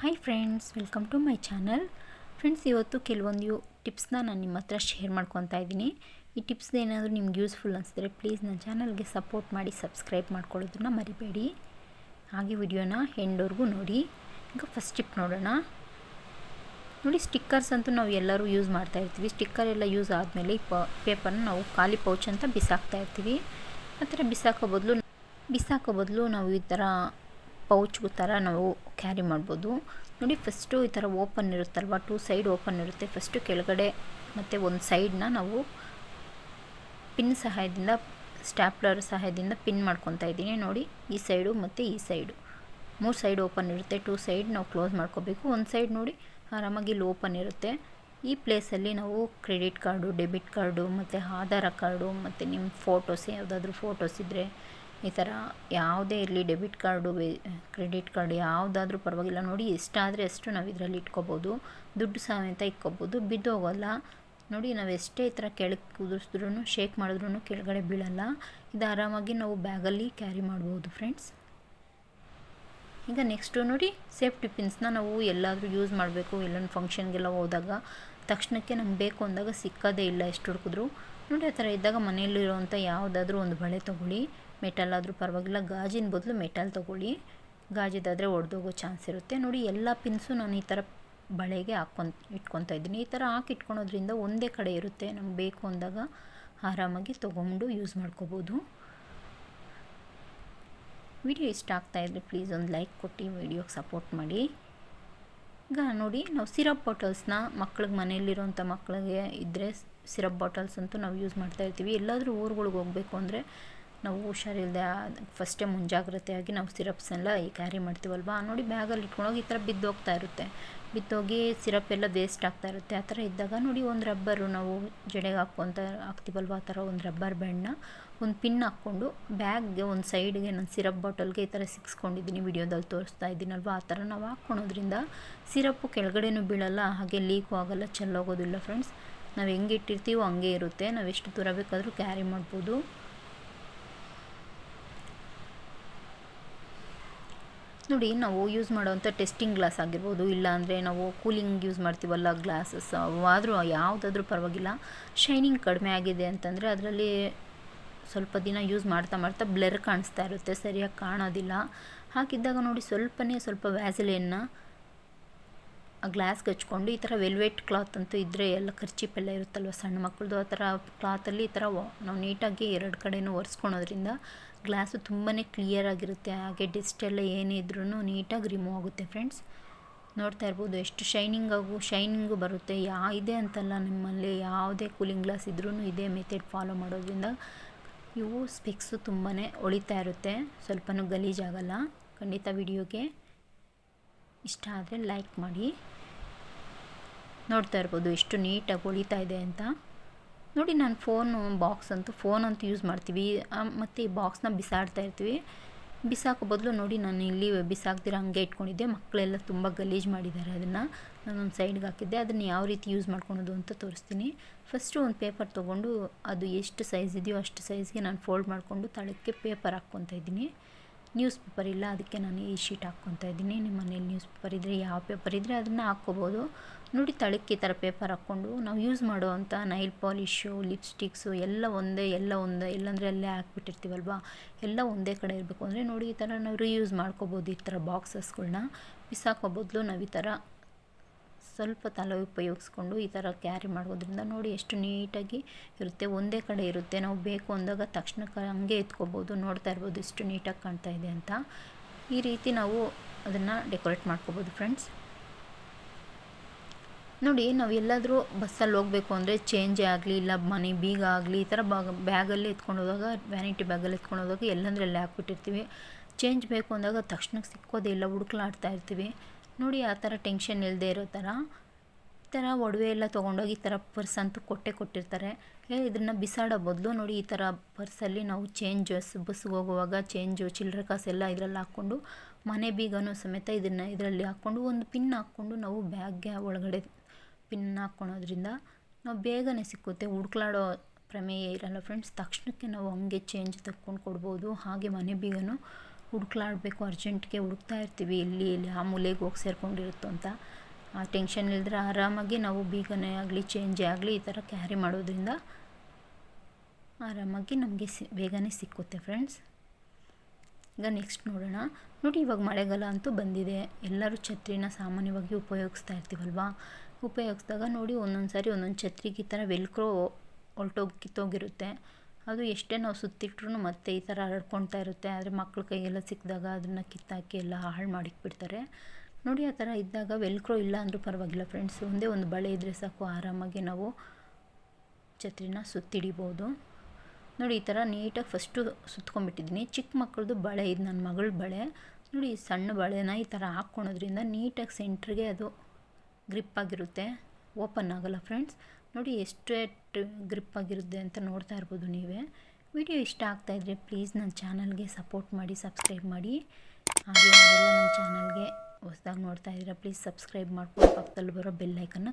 Hi friends welcome to my channel friends ಇವತ್ತು ಕೆಲವೊಂದು ಟಿಪ್ಸ್ನ ನಾನು ನಿಮ್ಮ ಹತ್ರ ಶೇರ್ ಮಾಡ್ಕೊತಾ ಇದ್ದೀನಿ. ಈ ಟಿಪ್ಸ್ ಏನಾದರೂ ನಿಮ್ಗೆ ಯೂಸ್ಫುಲ್ ಅನಿಸಿದ್ರೆ ಪ್ಲೀಸ್ ನನ್ನ ಚಾನಲ್ಗೆ ಸಪೋರ್ಟ್ ಮಾಡಿ ಸಬ್ಸ್ಕ್ರೈಬ್ ಮಾಡ್ಕೊಳ್ಳೋದನ್ನ ಮರಿಬೇಡಿ. ಹಾಗೆ ವಿಡಿಯೋನ ಹೆಂಡೋರ್ಗೂ ನೋಡಿ. ಈಗ ಫಸ್ಟ್ ಟಿಪ್ ನೋಡೋಣ. ನೋಡಿ ಸ್ಟಿಕ್ಕರ್ಸ್ ಅಂತೂ ನಾವು ಎಲ್ಲರೂ ಯೂಸ್ ಮಾಡ್ತಾ ಇರ್ತೀವಿ. ಸ್ಟಿಕ್ಕರ್ ಎಲ್ಲ ಯೂಸ್ ಆದಮೇಲೆ ಈ ಪೇಪರ್ನ ನಾವು ಖಾಲಿ ಪೌಚ್ ಅಂತ ಬಿಸಾಕ್ತಾ ಇರ್ತೀವಿ. ಆ ಥರ ಬಿಸಾಕೋ ಬದಲು ಬಿಸಾಕೋ ಬದಲು ನಾವು ಈ ಥರ ಪೌಚ್ ಥರ ನಾವು ಕ್ಯಾರಿ ಮಾಡ್ಬೋದು. ನೋಡಿ ಫಸ್ಟು ಈ ಥರ ಓಪನ್ ಇರುತ್ತಲ್ವ? ಟೂ ಸೈಡ್ ಓಪನ್ ಇರುತ್ತೆ. ಫಸ್ಟು ಕೆಳಗಡೆ ಮತ್ತು ಒಂದು ಸೈಡನ್ನ ನಾವು ಪಿನ್ ಸಹಾಯದಿಂದ ಸ್ಟ್ಯಾಪ್ಲರ್ ಸಹಾಯದಿಂದ ಪಿನ್ ಮಾಡ್ಕೊತಾ ಇದ್ದೀನಿ. ನೋಡಿ, ಈ ಸೈಡು ಮತ್ತು ಈ ಸೈಡು ಮೂರು ಸೈಡ್ ಓಪನ್ ಇರುತ್ತೆ. ಟೂ ಸೈಡ್ ನಾವು ಕ್ಲೋಸ್ ಮಾಡ್ಕೋಬೇಕು. ಒಂದು ಸೈಡ್ ನೋಡಿ, ಆರಾಮಾಗಿ ಇಲ್ಲಿ ಓಪನ್ ಇರುತ್ತೆ. ಈ ಪ್ಲೇಸಲ್ಲಿ ನಾವು ಕ್ರೆಡಿಟ್ ಕಾರ್ಡು ಡೆಬಿಟ್ ಕಾರ್ಡು ಮತ್ತು ಆಧಾರ ಕಾರ್ಡು ಮತ್ತು ನಿಮ್ಮ ಫೋಟೋಸ್ ಯಾವುದಾದ್ರೂ ಫೋಟೋಸ್ ಇದ್ದರೆ ಈ ಥರ ಯಾವುದೇ ಇರಲಿ ಡೆಬಿಟ್ ಕಾರ್ಡು ಕ್ರೆಡಿಟ್ ಕಾರ್ಡ್ ಯಾವುದಾದ್ರೂ ಪರವಾಗಿಲ್ಲ. ನೋಡಿ ಎಷ್ಟಾದರೆ ಅಷ್ಟು ನಾವು ಇದರಲ್ಲಿ ಇಟ್ಕೋಬೋದು. ದುಡ್ಡು ಸಮೇತ ಇಟ್ಕೋಬೋದು. ಬಿದ್ದೋಗೋಲ್ಲ. ನೋಡಿ, ನಾವು ಎಷ್ಟೇ ಈ ಥರ ಕೆಳಗೆ ಕುದಿಸಿದ್ರೂ ಶೇಕ್ ಮಾಡಿದ್ರೂ ಕೆಳಗಡೆ ಬೀಳಲ್ಲ. ಇದು ಆರಾಮಾಗಿ ನಾವು ಬ್ಯಾಗಲ್ಲಿ ಕ್ಯಾರಿ ಮಾಡ್ಬೋದು ಫ್ರೆಂಡ್ಸ್ ಈಗ ನೆಕ್ಸ್ಟು ನೋಡಿ ಸೇಫ್ಟಿ ಪಿನ್ಸ್ನ ನಾವು ಎಲ್ಲಾದರೂ ಯೂಸ್ ಮಾಡಬೇಕು. ಎಲ್ಲೊಂದು ಫಂಕ್ಷನ್ಗೆಲ್ಲ ಹೋದಾಗ, ತಕ್ಷಣಕ್ಕೆ ನಮ್ಗೆ ಬೇಕು ಅಂದಾಗ ಸಿಕ್ಕೋದೇ ಇಲ್ಲ ಎಷ್ಟು ಹುಡುಕಿದ್ರು. ನೋಡಿ, ಆ ಥರ ಇದ್ದಾಗ ಮನೆಯಲ್ಲಿರುವಂಥ ಯಾವುದಾದ್ರೂ ಒಂದು ಬಳೆ ತೊಗೊಳ್ಳಿ. ಮೆಟಲ್ ಆದರೂ ಪರವಾಗಿಲ್ಲ. ಗಾಜಿನ ಬದಲು ಮೆಟಲ್ ತೊಗೊಳ್ಳಿ. ಗಾಜಿದಾದರೆ ಒಡೆದೋಗೋ ಚಾನ್ಸ್ ಇರುತ್ತೆ. ನೋಡಿ, ಎಲ್ಲ ಪಿನ್ಸು ನಾನು ಈ ಥರ ಬಳೆಗೆ ಹಾಕ್ಕೊತ ಇಟ್ಕೊತಾ ಇದ್ದೀನಿ. ಈ ಥರ ಹಾಕಿ ಇಟ್ಕೊಳೋದ್ರಿಂದ ಒಂದೇ ಕಡೆ ಇರುತ್ತೆ. ನಮ್ಗೆ ಬೇಕು ಅಂದಾಗ ಆರಾಮಾಗಿ ತೊಗೊಂಡು ಯೂಸ್ ಮಾಡ್ಕೋಬೋದು. ವಿಡಿಯೋ ಇಷ್ಟ ಆಗ್ತಾಯಿದ್ರೆ ಪ್ಲೀಸ್ ಒಂದು ಲೈಕ್ ಕೊಟ್ಟು ವಿಡಿಯೋಗೆ ಸಪೋರ್ಟ್ ಮಾಡಿ. ಈಗ ನೋಡಿ, ನಾವು ಸಿರಪ್ ಬಾಟಲ್ಸ್ನ ಮಕ್ಳಿಗೆ ಮನೆಯಲ್ಲಿರೋಂಥ ಮಕ್ಕಳಿಗೆ ಇದ್ದರೆ ಸಿರಪ್ ಬಾಟಲ್ಸ್ ಅಂತೂ ನಾವು ಯೂಸ್ ಮಾಡ್ತಾ ಇರ್ತೀವಿ. ಎಲ್ಲಾದರೂ ಊರುಗಳಿಗೆ ಹೋಗಬೇಕು ಅಂದರೆ ನಾವು ಹುಷಾರಿಲ್ಲದೆ ಫಸ್ಟೇ ಮುಂಜಾಗ್ರತೆಯಾಗಿ ನಾವು ಸಿರಪ್ಸೆಲ್ಲ ಈ ಕ್ಯಾರಿ ಮಾಡ್ತೀವಲ್ವಾ? ನೋಡಿ ಬ್ಯಾಗಲ್ಲಿ ಇಟ್ಕೊಂಡೋಗಿ ಈ ಥರ ಬಿದ್ದೋಗ್ತಾ ಇರುತ್ತೆ. ಬಿದ್ದೋಗಿ ಸಿರಪ್ ಎಲ್ಲ ವೇಸ್ಟ್ ಆಗ್ತಾ ಇರುತ್ತೆ. ಆ ಥರ ಇದ್ದಾಗ ನೋಡಿ ಒಂದು ರಬ್ಬರು ನಾವು ಜಡೆಗೆ ಹಾಕ್ಕೊತ ಹಾಕ್ತೀವಲ್ವ? ಆ ಥರ ಒಂದು ರಬ್ಬರ್ ಬ್ಯಾಂಡ್ನ ಒಂದು ಪಿನ್ ಹಾಕ್ಕೊಂಡು ಬ್ಯಾಗ್ಗೆ ಒಂದು ಸೈಡ್ಗೆ ನಾನು ಸಿರಪ್ ಬಾಟಲ್ಗೆ ಈ ಥರ ಸಿಕ್ಸ್ಕೊಂಡಿದ್ದೀನಿ, ವಿಡಿಯೋದಲ್ಲಿ ತೋರಿಸ್ತಾ ಇದ್ದೀನಲ್ವ? ಆ ಥರ ನಾವು ಹಾಕ್ಕೊಳೋದ್ರಿಂದ ಸಿರಪ್ಪು ಕೆಳಗಡೆನೂ ಬೀಳಲ್ಲ, ಹಾಗೆ ಲೀಕು ಆಗೋಲ್ಲ, ಚೆಲ್ಲೋಗೋದಿಲ್ಲ ಫ್ರೆಂಡ್ಸ್ ನಾವು ಹೆಂಗೆ ಇಟ್ಟಿರ್ತೀವೋ ಹಂಗೆ ಇರುತ್ತೆ. ನಾವು ಎಷ್ಟು ದೂರ ಬೇಕಾದರೂ ಕ್ಯಾರಿ ಮಾಡ್ಬೋದು. ನೋಡಿ, ನಾವು ಯೂಸ್ ಮಾಡೋವಂಥ ಟೆಸ್ಟಿಂಗ್ ಗ್ಲಾಸ್ ಆಗಿರ್ಬೋದು, ಇಲ್ಲಾಂದರೆ ನಾವು ಕೂಲಿಂಗ್ ಯೂಸ್ ಮಾಡ್ತೀವಲ್ಲ ಗ್ಲಾಸಸ್ ಆದರೂ ಯಾವುದಾದ್ರೂ ಪರವಾಗಿಲ್ಲ. ಶೈನಿಂಗ್ ಕಡಿಮೆ ಆಗಿದೆ ಅಂತಂದರೆ ಅದರಲ್ಲಿ ಸ್ವಲ್ಪ ದಿನ ಯೂಸ್ ಮಾಡ್ತಾ ಮಾಡ್ತಾ ಬ್ಲರ್ ಕಾಣಿಸ್ತಾ ಇರುತ್ತೆ, ಸರಿಯಾಗಿ ಕಾಣೋದಿಲ್ಲ. ಹಾಕಿದ್ದಾಗ ನೋಡಿ, ಸ್ವಲ್ಪನೇ ಸ್ವಲ್ಪ ವ್ಯಾಸಲೆಯನ್ನು ಗ್ಲಾಸ್ಗೆ ಹಚ್ಕೊಂಡು ಈ ಥರ ವೆಲ್ವೆಟ್ ಕ್ಲಾತ್ ಅಂತೂ ಇದ್ದರೆ ಎಲ್ಲ ಖರ್ಚಿಪೆಲ್ಲ ಇರುತ್ತಲ್ವ ಸಣ್ಣ ಮಕ್ಕಳದು ಆ ಥರ ಕ್ಲಾತಲ್ಲಿ ಈ ಥರ ನಾವು ನೀಟಾಗಿ ಎರಡು ಕಡೆನೂ ಒರೆಸ್ಕೊಳೋದ್ರಿಂದ ಗ್ಲಾಸು ತುಂಬಾ ಕ್ಲಿಯರ್ ಆಗಿರುತ್ತೆ. ಹಾಗೆ ಡಿಸ್ಟ್ ಎಲ್ಲ ಏನೇ ಇದ್ರೂ ನೀಟಾಗಿ ರಿಮೂವ್ ಆಗುತ್ತೆ ಫ್ರೆಂಡ್ಸ್. ನೋಡ್ತಾ ಇರ್ಬೋದು ಎಷ್ಟು ಶೈನಿಂಗ್ ಆಗು, ಶೈನಿಂಗು ಬರುತ್ತೆ. ಯಾ ಇದೆ ಅಂತಲ್ಲ ನಿಮ್ಮಲ್ಲಿ, ಯಾವುದೇ ಕೂಲಿಂಗ್ ಗ್ಲಾಸ್ ಇದ್ರೂ ಇದೇ ಮೆಥಡ್ ಫಾಲೋ ಮಾಡೋದ್ರಿಂದ ಇವು ಸ್ಪೆಕ್ಸು ತುಂಬಾ ಒಳಿತಾ ಇರುತ್ತೆ. ಸ್ವಲ್ಪನೂ ಗಲೀಜಾಗಲ್ಲ. ಖಂಡಿತ ವಿಡಿಯೋಗೆ ಇಷ್ಟ ಆದರೆ ಲೈಕ್ ಮಾಡಿ. ನೋಡ್ತಾ ಇರ್ಬೋದು ಎಷ್ಟು ನೀಟಾಗಿ ಹೊಳಿತಾ ಇದೆ ಅಂತ. ನೋಡಿ ನಾನು ಫೋನು ಬಾಕ್ಸ್ ಅಂತೂ ಫೋನ್ ಅಂತೂ ಯೂಸ್ ಮಾಡ್ತೀವಿ. ಮತ್ತು ಈ ಬಾಕ್ಸ್ನ ಬಿಸಾಡ್ತಾ ಇರ್ತೀವಿ. ಬಿಸಾಕೋ ಬದಲು ನೋಡಿ ನಾನು ಇಲ್ಲಿ ಬಿಸಾಕ್ದಿರ ಹಂಗೆ ಇಟ್ಕೊಂಡಿದ್ದೆ. ಮಕ್ಕಳೆಲ್ಲ ತುಂಬ ಗಲೀಜು ಮಾಡಿದ್ದಾರೆ ಅದನ್ನು. ನಾನು ಒಂದು ಸೈಡ್ಗೆ ಹಾಕಿದ್ದೆ. ಅದನ್ನು ಯಾವ ರೀತಿ ಯೂಸ್ ಮಾಡ್ಕೊಳೋದು ಅಂತ ತೋರಿಸ್ತೀನಿ. ಫಸ್ಟು ಒಂದು ಪೇಪರ್ ತೊಗೊಂಡು ಅದು ಎಷ್ಟು ಸೈಜ್ ಇದೆಯೋ ಅಷ್ಟು ಸೈಜ್ಗೆ ನಾನು ಫೋಲ್ಡ್ ಮಾಡಿಕೊಂಡು ತಳಕ್ಕೆ ಪೇಪರ್ ಹಾಕ್ಕೊತಾ ಇದ್ದೀನಿ. ನ್ಯೂಸ್ ಪೇಪರ್ ಇಲ್ಲ, ಅದಕ್ಕೆ ನಾನು ಈ ಶೀಟ್ ಹಾಕ್ಕೊತಾ ಇದ್ದೀನಿ. ನಿಮ್ಮ ಮನೇಲಿ ನ್ಯೂಸ್ ಪೇಪರ್ ಇದ್ದರೆ ಯಾವ ಪೇಪರ್ ಇದ್ದರೆ ಅದನ್ನು ಹಾಕ್ಕೋಬೋದು. ನೋಡಿ, ತಳಕ್ಕೆ ಈ ಥರ ಪೇಪರ್ ಹಾಕ್ಕೊಂಡು ನಾವು ಯೂಸ್ ಮಾಡುವಂಥ ನೈಲ್ ಪಾಲಿಶು, ಲಿಪ್ಸ್ಟಿಕ್ಸು ಎಲ್ಲ ಒಂದೇ ಎಲ್ಲ ಒಂದೇ, ಇಲ್ಲಾಂದರೆ ಅಲ್ಲೇ ಹಾಕ್ಬಿಟ್ಟಿರ್ತೀವಲ್ವ? ಎಲ್ಲ ಒಂದೇ ಕಡೆ ಇರಬೇಕು. ಅಂದರೆ ನೋಡಿ, ಈ ಥರ ನಾವು ರೀಯೂಸ್ ಮಾಡ್ಕೋಬೋದು ಈ ಥರ ಬಾಕ್ಸಸ್ಗಳನ್ನ ಬಿಸಾಕೋ ಬದಲು ನಾವು ಈ ಥರ ಸ್ವಲ್ಪ ತಲೆ ಉಪಯೋಗಿಸ್ಕೊಂಡು ಈ ಥರ ಕ್ಯಾರಿ ಮಾಡೋದ್ರಿಂದ ನೋಡಿ ಎಷ್ಟು ನೀಟಾಗಿ ಇರುತ್ತೆ. ಒಂದೇ ಕಡೆ ಇರುತ್ತೆ. ನಾವು ಬೇಕು ಅಂದಾಗ ತಕ್ಷಣ ಹಂಗೆ ಎತ್ಕೋಬೋದು. ನೋಡ್ತಾ ಇರ್ಬೋದು ಎಷ್ಟು ನೀಟಾಗಿ ಕಾಣ್ತಾ ಇದೆ ಅಂತ. ಈ ರೀತಿ ನಾವು ಅದನ್ನು ಡೆಕೋರೇಟ್ ಮಾಡ್ಕೋಬೋದು ಫ್ರೆಂಡ್ಸ್. ನೋಡಿ, ನಾವು ಎಲ್ಲಾದರೂ ಬಸ್ಸಲ್ಲಿ ಹೋಗಬೇಕು ಅಂದರೆ ಚೇಂಜೇ ಆಗಲಿ, ಇಲ್ಲ ಮನೆ ಬೀಗ ಆಗಲಿ, ಈ ಥರ ಬಾಗ ಬ್ಯಾಗಲ್ಲಿ ಎತ್ಕೊಂಡು ಹೋದಾಗ, ವ್ಯಾನಿಟಿ ಬ್ಯಾಗಲ್ಲಿ ಎತ್ಕೊಂಡು ಹೋದಾಗ ಎಲ್ಲಂದ್ರಲ್ಲೇ ಹಾಕ್ಬಿಟ್ಟಿರ್ತೀವಿ. ಚೇಂಜ್ ಬೇಕು ಅಂದಾಗ ತಕ್ಷಣಕ್ಕೆ ಸಿಕ್ಕೋದೇ ಇಲ್ಲ, ಹುಡುಕ್ಲಾಡ್ತಾ ಇರ್ತೀವಿ. ನೋಡಿ ಆ ಥರ ಟೆನ್ಷನ್ ಇಲ್ಲದೆ ಇರೋ ಥರ, ಈ ಥರ ಒಡವೆ ಎಲ್ಲ ತೊಗೊಂಡೋಗಿ ಈ ಥರ ಪರ್ಸ್ ಅಂತೂ ಕೊಟ್ಟೆ ಕೊಟ್ಟಿರ್ತಾರೆ. ಇದನ್ನು ಬಿಸಾಡೋ ಬದಲು ನೋಡಿ ಈ ಥರ ಪರ್ಸಲ್ಲಿ ನಾವು ಚೇಂಜಸ್, ಬಸ್ಸಿಗೆ ಹೋಗುವಾಗ ಚೇಂಜು, ಚಿಲ್ಲರೆ ಕಾಸೆಲ್ಲ ಇದರಲ್ಲಿ ಹಾಕ್ಕೊಂಡು, ಮನೆ ಬೀಗನೂ ಸಮೇತ ಇದನ್ನು ಇದರಲ್ಲಿ ಹಾಕ್ಕೊಂಡು, ಒಂದು ಪಿನ್ ಹಾಕ್ಕೊಂಡು ನಾವು ಬ್ಯಾಗ್ಗೆ ಒಳಗಡೆ ಪಿನ್ ಹಾಕ್ಕೊಳೋದ್ರಿಂದ ನಾವು ಬೇಗನೆ ಸಿಕ್ಕುತ್ತೆ. ಹುಡ್ಕ್ಲಾಡೋ ಪ್ರಮೇಯ ಇರಲ್ಲ ಫ್ರೆಂಡ್ಸ್ ತಕ್ಷಣಕ್ಕೆ ನಾವು ಹಂಗೆ ಚೇಂಜ್ ತಕ್ಕೊಂಡು ಕೊಡ್ಬೋದು. ಹಾಗೆ ಮನೆ ಬೀಗನೂ ಹುಡುಕ್ಲಾಡಬೇಕು, ಅರ್ಜೆಂಟ್ಗೆ ಹುಡುಕ್ತಾ ಇರ್ತೀವಿ, ಎಲ್ಲಿ ಎಲ್ಲಿ ಆ ಮೂಲೆಗೆ ಹೋಗಿ ಸೇರ್ಕೊಂಡಿರುತ್ತೋ ಅಂತ. ಆ ಟೆನ್ಷನ್ ಇಲ್ಲದ್ರೆ ಆರಾಮಾಗಿ ನಾವು ಬೀಗನೇ ಆಗಲಿ, ಚೇಂಜೇ ಆಗಲಿ ಈ ಥರ ಕ್ಯಾರಿ ಮಾಡೋದ್ರಿಂದ ಆರಾಮಾಗಿ ನಮಗೆ ಸಿ, ಬೇಗನೆ ಸಿಕ್ಕುತ್ತೆ ಫ್ರೆಂಡ್ಸ್. ಈಗ ನೆಕ್ಸ್ಟ್ ನೋಡೋಣ. ನೋಡಿ ಇವಾಗ ಮಳೆಗಾಲ ಅಂತೂ ಬಂದಿದೆ. ಎಲ್ಲರೂ ಛತ್ರಿನ ಸಾಮಾನ್ಯವಾಗಿ ಉಪಯೋಗಿಸ್ತಾ ಇರ್ತೀವಲ್ವಾ? ಉಪಯೋಗಿಸಿದಾಗ ನೋಡಿ ಒಂದೊಂದು ಸಾರಿ ಒಂದೊಂದು ಛತ್ರಿಗೆ ಈ ಥರ ವೆಲ್ಕ್ರೋ ಹೊಲ್ಟೋಗಿ ಕಿತ್ತೋಗಿರುತ್ತೆ. ಅದು ಎಷ್ಟೇ ನಾವು ಸುತ್ತಿಟ್ರು ಮತ್ತೆ ಈ ಥರ ಹರಡ್ಕೊಳ್ತಾ ಇರುತ್ತೆ. ಆದರೆ ಮಕ್ಳ ಕೈಗೆಲ್ಲ ಸಿಕ್ಕಿದಾಗ ಅದನ್ನು ಕಿತ್ತಾಕಿ ಎಲ್ಲ ಹಾಳು ಮಾಡಿಕ್ಬಿಡ್ತಾರೆ ನೋಡಿ ಆ ಥರ ಇದ್ದಾಗ ವೆಲ್ಕ್ರೋ ಇಲ್ಲ ಅಂದರೂ ಪರವಾಗಿಲ್ಲ ಫ್ರೆಂಡ್ಸ್. ಒಂದೇ ಒಂದು ಬಳೆ ಇದ್ದರೆ ಸಾಕು. ಆರಾಮಾಗಿ ನಾವು ಛತ್ರಿನ ಸುತ್ತಿಡಿಬೋದು. ನೋಡಿ ಈ ಥರ ನೀಟಾಗಿ ಫಸ್ಟು ಸುತ್ಕೊಂಡ್ಬಿಟ್ಟಿದ್ದೀನಿ. ಚಿಕ್ಕ ಮಕ್ಕಳದು ಬಳೆ, ಇದು ನನ್ನ ಮಗಳ ಬಳೆ. ನೋಡಿ ಈ ಸಣ್ಣ ಬಳೆನ ಈ ಥರ ಹಾಕ್ಕೊಳೋದ್ರಿಂದ ನೀಟಾಗಿ ಸೆಂಟ್ರಿಗೆ ಅದು ಗ್ರಿಪ್ ಆಗಿರುತ್ತೆ. ಓಪನ್ ಆಗೋಲ್ಲ ಫ್ರೆಂಡ್ಸ್. ನೋಡಿ ಎಷ್ಟೇ ಗ್ರಿಪ್ ಆಗಿರುತ್ತೆ ಅಂತ ನೋಡ್ತಾ ಇರ್ಬೋದು ನೀವೇ. ವಿಡಿಯೋ ಇಷ್ಟ ಆಗ್ತಾಯಿದ್ರೆ ಪ್ಲೀಸ್ ನನ್ನ ಚಾನಲ್ಗೆ ಸಪೋರ್ಟ್ ಮಾಡಿ ಸಬ್ಸ್ಕ್ರೈಬ್ ಮಾಡಿ. ಹಾಗೆ ಅದೆಲ್ಲ ನನ್ನ ಚಾನಲ್ಗೆ ಹೊಸ್ದಾಗಿ ನೋಡ್ತಾ ಇದ್ದೀರಾ ಪ್ಲೀಸ್ ಸಬ್ಸ್ಕ್ರೈಬ್ ಮಾಡ್ಕೊಂಡು ಪಕ್ಕದಲ್ಲಿ ಬರೋ ಬೆಲ್ಲೈಕನ್ನ